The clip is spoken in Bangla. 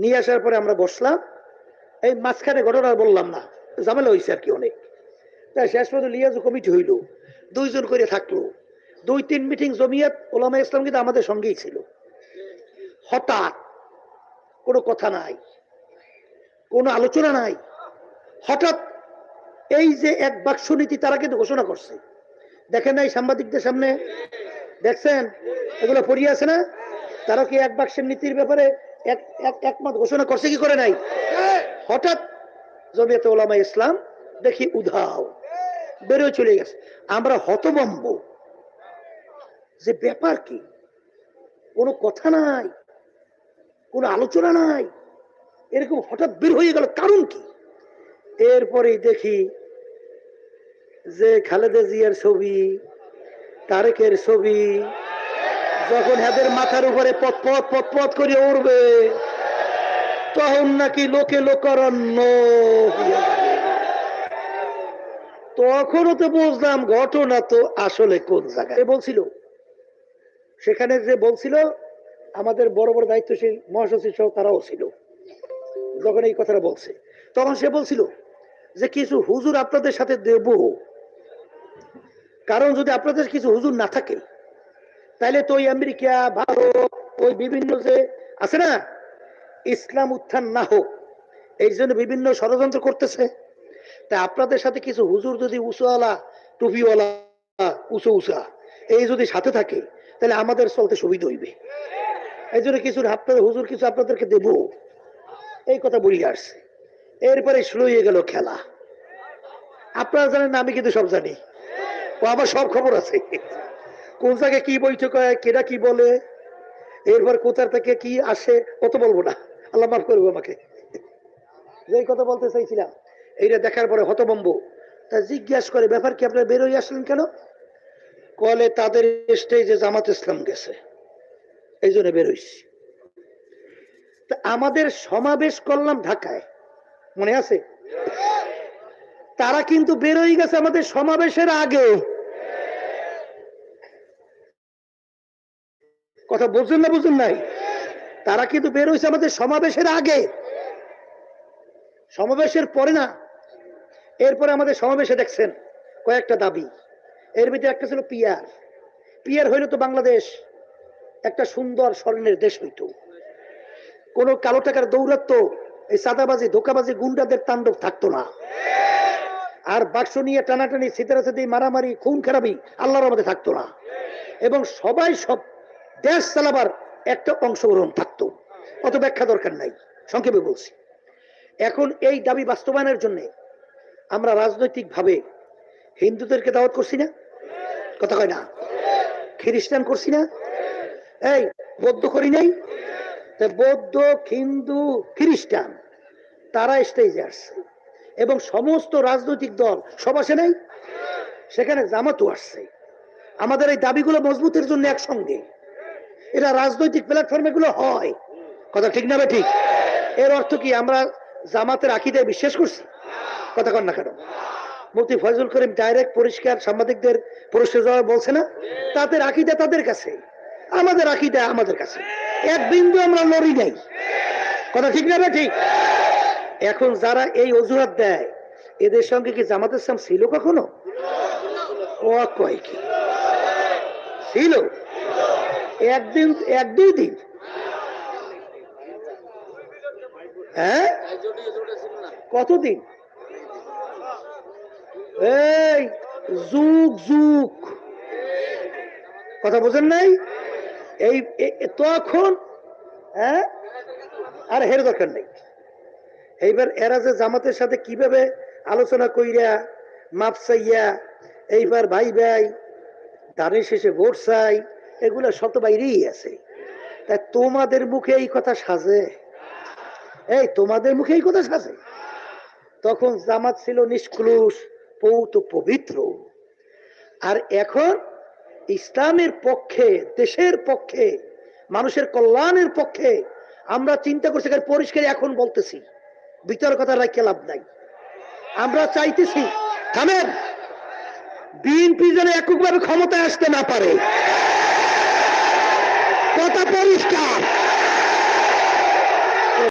নিয়ে আসার পরে আমরা বসলাম। এই মাঝখানে ঘটনা বললাম না, ঝামেলা হয়েছে আর কি অনেক। তাই শেষ পর্যন্ত লিয়াজু কমিটি হইল, দুইজন করে থাকল। দুই তিন মিটিং জমিয়াত ওলামা ইসলাম কিন্তু আমাদের সঙ্গেই ছিল। হঠাৎ কোনো কথা নাই, কোনো আলোচনা নাই। হঠাৎ এই যে এক বাক্স নীতি তারা কিন্তু ঘোষণা করছে। দেখেন নাই সাংবাদিকদের সামনে? দেখছেন? এগুলো পড়িয়ে আছে না? তারা কি এক বাক্সের নীতির ব্যাপারে একমত ঘোষণা করছে, কি করে নাই? হঠাৎ জমিয়তে ওলামা ইসলাম দেখি উধাও, বেরোয় চলে গেছে। আমরা হতবম্ব যে ব্যাপার কি? কোনো কথা নাই, কোনো আলোচনা নাই, এরকম হঠাৎ বের হয়ে গেল, কারণ কি? এরপরে দেখি যে খালেদা জিয়ার ছবি, তারেকের ছবি যখন এদের মাথার উপরে পথ পথ পথ করে উড়বে, তখন নাকি লোকে লোকারণ্য তখনও তো বুঝলাম ঘটনা তো আসলে কোন জায়গায়। বলছিল, সেখানে যে বলছিল, আমাদের বড় বড় দায়িত্বশীল মহাসচিব সহ তারাও ছিল, যখন এই কথাটা বলছে, তখন সে বলছিল যে কিছু হুজুর আপনাদের সাথে দেব। কারণ যদি আপনাদের কিছু হুজুর না থাকে তাহলে তো ওই আমেরিকা ভারত ওই বিভিন্ন যে আছে না, ইসলাম উত্থান না হোক, এই জন্য বিভিন্ন ষড়যন্ত্র করতেছে। তা আপনাদের সাথে কিছু হুজুর যদি উঁচুওয়ালা, টুপিওয়ালা, উঁচু উঁচা, এই যদি সাথে থাকে, তাহলে আমাদের চলতে সুবিধা হইবে। এই জন্য কিছু আপনাদের হুজুর, কিছু আপনাদেরকে দেব। এই কথা বলি আসছে। এরপরে শুরু হয়ে গেল খেলা। আপনারা জানেন আমি কিন্তু সব জানি। ও, আমার সব খবর আছে। কোন জায়গায় কি বৈঠক হয় কেটা কি বলে, এরপর কোথার থেকে কি আসে, অত বলব না। আল্লাহ মাফ করব আমাকে। যেই কথা বলতে চাইছিলাম, এইটা দেখার পরে হতবম্ব তা জিজ্ঞাস করে, ব্যাপার কি, আপনারা বেরোই আসলেন কেন? কলে তাদের স্টেজে জামাত ইসলাম গেছে। এই জন্য বেরোইছি তা আমাদের সমাবেশ করলাম ঢাকায়। মনে আছে? তারা কিন্তু বেরোই গেছে আমাদের সমাবেশের আগে। কথা বুঝুন না বুঝুন নাই? তারা কিন্তু বের হয়েছে আমাদের সমাবেশের আগে। সমাবেশের পরে না, এরপরে আমাদের সমাবেশে দেখছেন কয়েকটা দাবি। এর ভিতরে একটা ছিল পিয়ার। পিয়ার হইলে তো বাংলাদেশ একটা সুন্দর স্বর্ণের দেশ হইতো। কোন কালো টাকার দৌরাত্ম এই সাদাবাজি ধোকাবাজি, গুন্ডাদের তাণ্ডব থাকতো না। আর বাক্স নিয়ে টানাটানি সিতারাসাদি মারামারি খুন খারাপি আল্লাহর আমাদের থাকতো না। এবং সবাই সব দেশ চালাবার একটা অংশগ্রহণ থাকতো। অত ব্যাখ্যা দরকার নাই, সংক্ষেপে বলছি। এখন এই দাবি বাস্তবায়নের জন্য আমরা রাজনৈতিক ভাবে হিন্দুদেরকে দাওয়াত করছি না? কথা কয় না। খ্রিস্টান করছি না? এই, বৌদ্ধ করি নাই? বৌদ্ধ, হিন্দু, খ্রিস্টান, তারা স্টেজে আসছে। এবং সমস্ত রাজনৈতিক দল, সব আসে নাই? সেখানে জামাতও আসছে। আমাদের এই দাবিগুলো মজবুতের জন্য একসঙ্গে। এটা রাজনৈতিক প্ল্যাটফর্মে গুলো হয়। কথা ঠিক না ঠিক? এর অর্থ কি? আমরা জামাতের আকিদায় বিশ্বাস করছি? কথা কন না কেন? মুফতি ফয়জুল করিম ডাইরেক্ট পরিষ্কার সাংবাদিকদের পুরস্কার জবাবে বলছে না, তাদের আকিদা তাদের কাছে। আমাদের আকিদা আমাদের কাছে। এক বিন্দু আমরা লড়ি নাই। কথা ঠিক না ঠিক? এখন যারা এই অজুহাত দেয়, এদের সঙ্গে কি জামাত ইসলাম ছিল কখনো? ও কয় কি? ছিল। একদিন, এক, দুই দিন। হ্যাঁ? কতদিন? এই, যুগ যুগ। কথা বোঝেন নাই? এই তখন হ্যাঁ? আর হের দরকার নেই। এইবার এরা যে জামাতের সাথে কীভাবে আলোচনা কইরা, মাপ চাইয়া, এইবার ভাই ভাই, দানের শেষে ভোট চাই এগুলো শত বাইরেই আছে। তাই তোমাদের মুখে এই কথা সাজে? এই, তোমাদের মুখে এই কথা সাজে? তখন জামাত ছিল নিষ্কুলুষ, পৌত পবিত্র। আর এখন ইসলামের পক্ষে, দেশের পক্ষে, মানুষের কল্যাণের পক্ষে আমরা চিন্তা করছি পরিষ্কার এখন বলতেছি ভিতর কথা রাখতে লাভ নাই। আমরা চাইতেছি, থামেন, বিএনপি যেন এককভাবে ক্ষমতায় আসতে না পারে। কথা পরিষ্কার